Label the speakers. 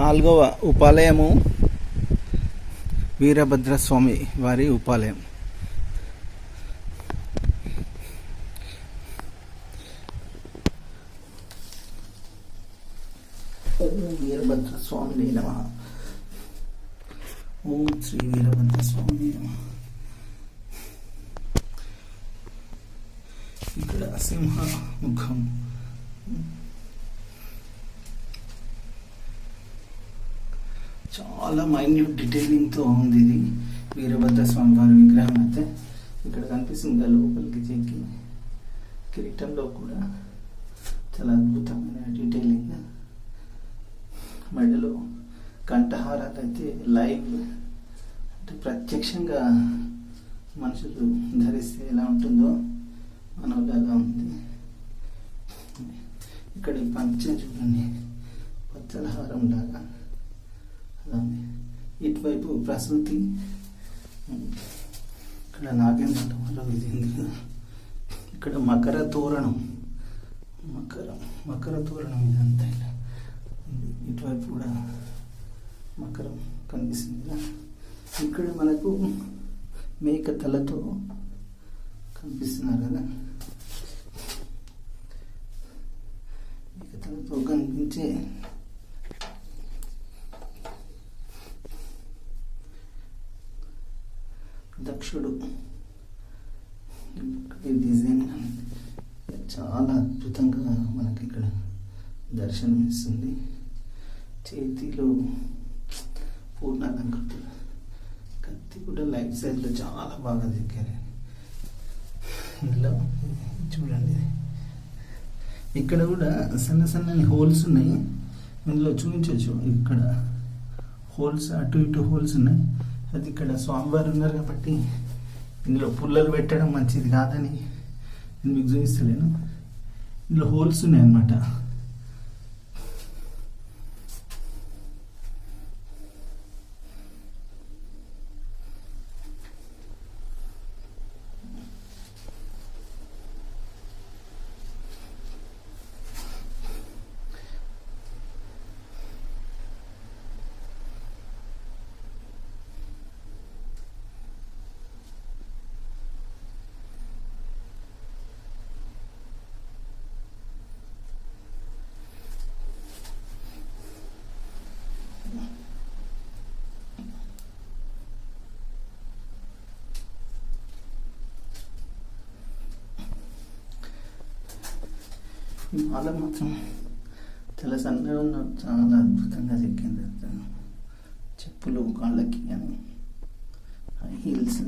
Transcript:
Speaker 1: నాలుగవ ఉపాలయము వీరభద్రస్వామి వారి ఉపాలయం. వీరభద్రస్వామి నమ. ఓం శ్రీ వీరభద్రస్వామి నమ. ఇక్కడ సింహ ముఖం చాలా మైన్యూట్ డీటెయిలింగ్తో ఉంది ఇది. వీరభద్ర స్వామి వారి విగ్రహం అయితే ఇక్కడ కనిపిస్తుంది. లోపలికి చెక్కి. కిరీటంలో కూడా చాలా అద్భుతమైన డీటెయిలింగ్ మెడలో కంఠహారాలు అయితే లైవ్ అంటే ప్రత్యక్షంగా మనుషులు ధరిస్తే ఎలా ఉంటుందో మన ఉంది. ఇక్కడ ఈ పంచ చూడండి. పచ్చల హారం లాగా. ఇటువైపు ప్రసూతి ఇక్కడ నాగేంద్ర ఇది కదా. ఇక్కడ మకర తోరణం మకరం మకర తోరణం ఇదంతా ఇలా ఇటువైపు కూడా మకరం కనిపిస్తుంది ఇక్కడ మనకు మేక తలతో కనిపిస్తున్నారు కదా. మేక తలతో కనిపించే దక్షుడు. ఈ డిజైన్ చాలా అద్భుతంగా మనకి ఇక్కడ దర్శనం ఇస్తుంది చేతిలో పూర్ణాలంకృతులు కత్తి. కూడా లైఫ్ సైజ్లో చాలా బాగా దిగారు ఇందులో చూడండి. ఇక్కడ కూడా సన్న సన్నని హోల్స్ ఉన్నాయి. ఇందులో చూపించవచ్చు. ఇక్కడ హోల్స్ అటు ఇటు హోల్స్ ఉన్నాయి. అది ఇక్కడ స్వామివారు ఉన్నారు కాబట్టి ఇందులో పుల్లలు పెట్టడం మంచిది కాదని నేను మీకు చూపిస్తలేను. ఇందులో హోల్స్ ఉన్నాయి మాల మాత్రం చాలా సన్నగా ఉన్న చాలా అద్భుతంగా చెక్కింది చెప్పులు కాళ్ళకి కానీ హీల్స్.